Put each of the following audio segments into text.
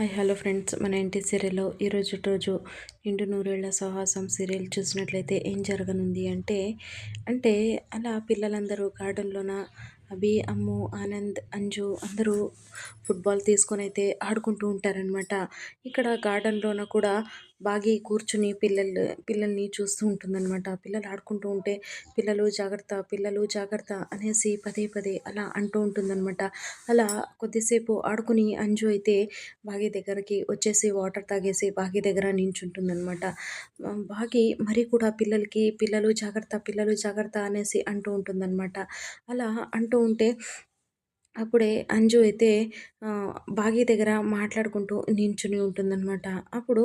Hi hello friends. మన ఇంటి సీరియల్లో ఈరోజు రోజు నిండు నూరేళ్ళ సాహసం సీరియల్ చూసినట్లయితే ఏం జరగనుంది అంటే అంటే అలా పిల్లలందరూ గార్డెన్లోన అభి అమ్ము ఆనంద్ అంజు అందరూ ఫుట్బాల్ తీసుకొని అయితే ఆడుకుంటూ ఉంటారనమాట ఇక్కడ గార్డెన్లోన కూడా బాగా కూర్చుని పిల్లలు పిల్లల్ని చూస్తూ ఉంటుందన్నమాట. పిల్లలు ఆడుకుంటూ ఉంటే పిల్లలు జాగ్రత్త పిల్లలు జాగ్రత్త అనేసి పదే పదే అలా అంటూ ఉంటుందన్నమాట. అలా కొద్దిసేపు ఆడుకుని అంజు అయితే బాగి దగ్గరికి వచ్చేసి వాటర్ తాగేసి బాగి దగ్గర నించుంటుందన్నమాట. బాగి మరి కూడా పిల్లలకి పిల్లలు జాగ్రత్త పిల్లలు జాగ్రత్త అనేసి అంటూ ఉంటుందన్నమాట. అలా అంటూ ఉంటే అప్పుడే అంజు అయితే బాగి దగ్గర మాట్లాడుకుంటూ నించుని ఉంటుందన్నమాట. అప్పుడు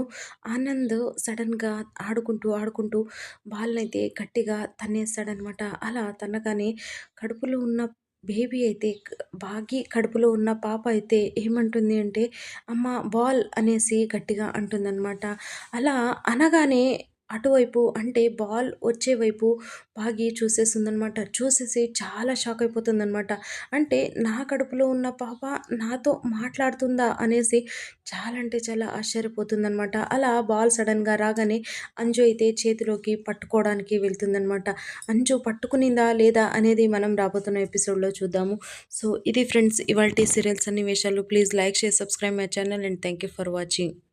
ఆనంద్ సడన్గా ఆడుకుంటూ ఆడుకుంటూ బాల్నైతే గట్టిగా తన్నేస్తాడనమాట అలా తన్నగానే కడుపులో ఉన్న బేబీ అయితే బాగి కడుపులో ఉన్న పాప అయితే ఏమంటుంది అంటే అమ్మ బాల్ అనేసి గట్టిగా అంటుందన్నమాట. అలా అనగానే అటువైపు అంటే బాల్ వచ్చేవైపు బాగి చూసేస్తుందనమాట చూసేసి చాలా షాక్ అయిపోతుందనమాట అంటే నా కడుపులో ఉన్న పాప నాతో మాట్లాడుతుందా అనేసి చాలా అంటే చాలా ఆశ్చర్యపోతుందనమాట అలా బాల్ సడన్గా రాగానే అంజు అయితే చేతిలోకి పట్టుకోవడానికి వెళ్తుందనమాట అంజు పట్టుకునిందా లేదా అనేది మనం రాబోతున్న ఎపిసోడ్లో చూద్దాము. సో ఇది ఫ్రెండ్స్ ఇవాళ సీరియల్స్ అన్ని please like share subscribe my channel and thank you for watching.